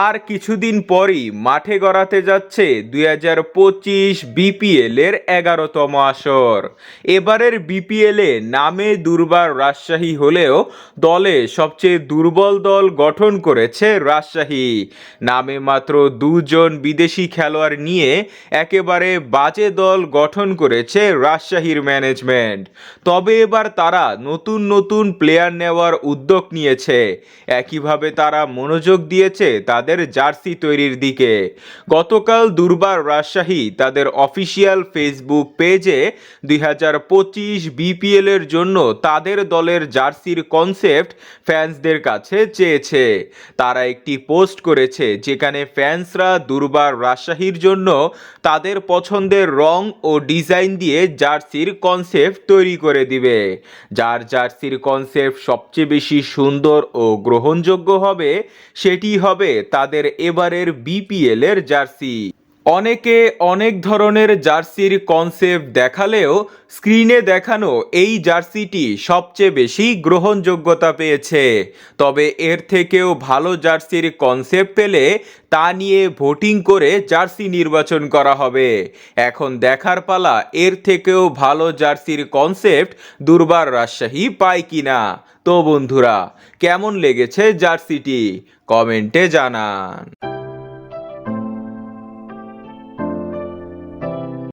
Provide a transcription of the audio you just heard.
আর কিছুদিন পরই মাঠে গড়াতে যাচ্ছে দুই হাজার পঁচিশ বিপিএল এর এগারোতম আসর। এবারের বিপিএল নামে দুর্বার রাজশাহী হলেও দলে সবচেয়ে দুর্বল দল গঠন করেছে রাজশাহী। নামে মাত্র দুজন বিদেশি খেলোয়াড় নিয়ে একেবারে বাজে দল গঠন করেছে রাজশাহীর ম্যানেজমেন্ট। তবে এবার তারা নতুন নতুন প্লেয়ার নেওয়ার উদ্যোগ নিয়েছে। একইভাবে তারা মনোযোগ দিয়েছে তাদের জার্সি তৈরির দিকে। গতকাল দুর্বার রাজশাহী তাদের অফিসিয়াল ফেসবুক পেজে দুই হাজার পঁচিশ বিপিএল এর জন্য তাদের দলের জার্সির কনসেপ্ট ফ্যান্সদের কাছে চেয়েছে। তারা একটি পোস্ট করেছে যেখানে ফ্যান্সরা দুর্বার রাজশাহীর জন্য তাদের পছন্দের রং ও ডিজাইন দিয়ে জার্সির কনসেপ্ট তৈরি করে দিবে। যার জার্সির কনসেপ্ট সবচেয়ে বেশি সুন্দর ও গ্রহণযোগ্য হবে, সেটি হবে তাদের এবারের বিপিএল এর জার্সি। অনেকে অনেক ধরনের জার্সির কনসেপ্ট দেখালেও স্ক্রিনে দেখানো এই জার্সিটি সবচেয়ে বেশি গ্রহণযোগ্যতা পেয়েছে। তবে এর থেকেও ভালো জার্সির কনসেপ্ট পেলে তা নিয়ে ভোটিং করে জার্সি নির্বাচন করা হবে। এখন দেখার পালা, এর থেকেও ভালো জার্সির কনসেপ্ট দুর্বার রাজশাহী পায় কিনা? তো বন্ধুরা, কেমন লেগেছে জার্সিটি? কমেন্টে জানান।